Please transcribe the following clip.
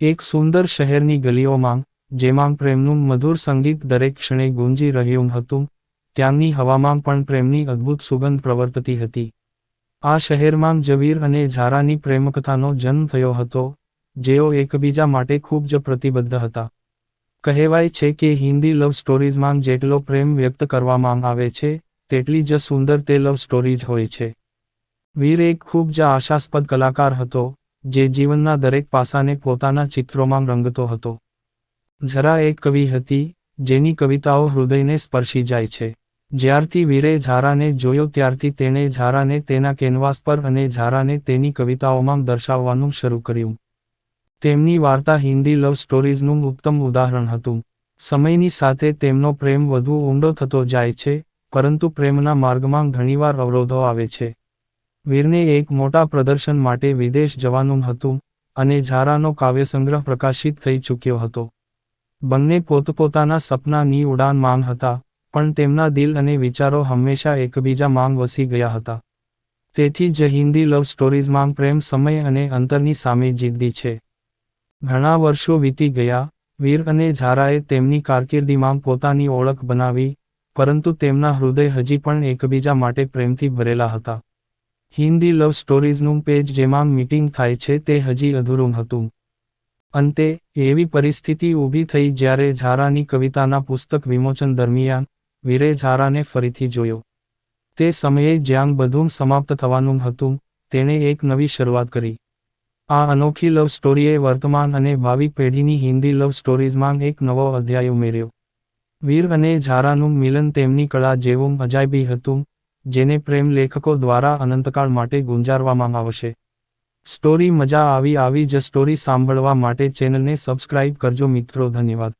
એક સુંદર શહેરની ગલીઓમાં જેમાં પ્રેમનું મધુર સંગીત દરેક ક્ષણે ગુંજી રહ્યું હતું, ત્યાંની હવામાં પણ પ્રેમની અદ્ભુત સુગંધ પ્રવર્તતી હતી. આ શહેરમાં જવીર અને ઝારાની પ્રેમકથાનો જન્મ થયો હતો, જેઓ એકબીજા માટે ખૂબ જ પ્રતિબદ્ધ હતા. કહેવાય છે કે હિન્દી લવ સ્ટોરીઝમાં જેટલો પ્રેમ વ્યક્ત કરવામાં આવે છે, તેટલી જ સુંદર તે લવ સ્ટોરીઝ હોય છે. વીર એક ખૂબ જ આશાસ્પદ કલાકાર હતો જે જીવનના દરેક પાસાને પોતાના ચિત્રોમાં રંગતો હતો. ઝરા એક કવિ હતી, જેની કવિતાઓ હૃદયને સ્પર્શી જાય છે. જ્યારથી વીરે ઝારાને જોયો ત્યારથી તેણે ઝારાને તેના કેનવાસ પર અને ઝારાને તેની કવિતાઓમાં દર્શાવવાનું શરૂ કર્યું. તેમની વાર્તા હિન્દી લવ સ્ટોરીઝનું ઉત્તમ ઉદાહરણ હતું. સમયની સાથે તેમનો પ્રેમ વધુ ઊંડો થતો જાય છે, પરંતુ પ્રેમના માર્ગમાં ઘણીવાર અવરોધો આવે છે. વીરને એક મોટા પ્રદર્શન માટે વિદેશ જવાનું હતું અને ઝારાનો કાવ્યસંગ્રહ પ્રકાશિત થઈ ચૂક્યો હતો. બંને પોતપોતાના સપનાની ઉડાન માંગ હતા, પણ તેમના દિલ અને વિચારો હંમેશા એકબીજા માંગ વસી ગયા હતા. તેથી જ હિન્દી લવ સ્ટોરીઝમાં પ્રેમ, સમય અને અંતરની સામે જીદ્દી છે. ઘણા વર્ષો વીતી ગયા, વીર અને ઝારાએ તેમની કારકિર્દીમાં પોતાની ઓળખ બનાવી, પરંતુ તેમના હૃદય હજી પણ એકબીજા માટે પ્રેમથી ભરેલા હતા. હિન્દી લવ સ્ટોરીઝનું પેજ જેમાં મીટિંગ થાય છે તે હજી અધૂરું હતું. અંતે, એવી પરિસ્થિતિ ઊભી થઈ જ્યારે ઝારાની કવિતાના પુસ્તક વિમોચન દરમિયાન વીરે ઝારાને ફરીથી જોયો. તે સમયે જ્યાં બધું સમાપ્ત થવાનું હતું, તેણે એક નવી શરૂઆત કરી. આ અનોખી લવ સ્ટોરીએ વર્તમાન અને ભાવિ પેઢીની હિન્દી લવ સ્ટોરીઝમાં એક નવો અધ્યાય ઉમેર્યો. વીર અને ઝારાનું મિલન તેમની કળા જેવું અજાયબી હતું જેને પ્રેમ લેખકો દ્વારા અનંતકાળ માટે ગુંજારવામાં આવશે. સ્ટોરી મજા આવી આવી જ સ્ટોરી સાંભળવા માટે ચેનલને સબસ્ક્રાઇબ કરજો મિત્રો, ધન્યવાદ.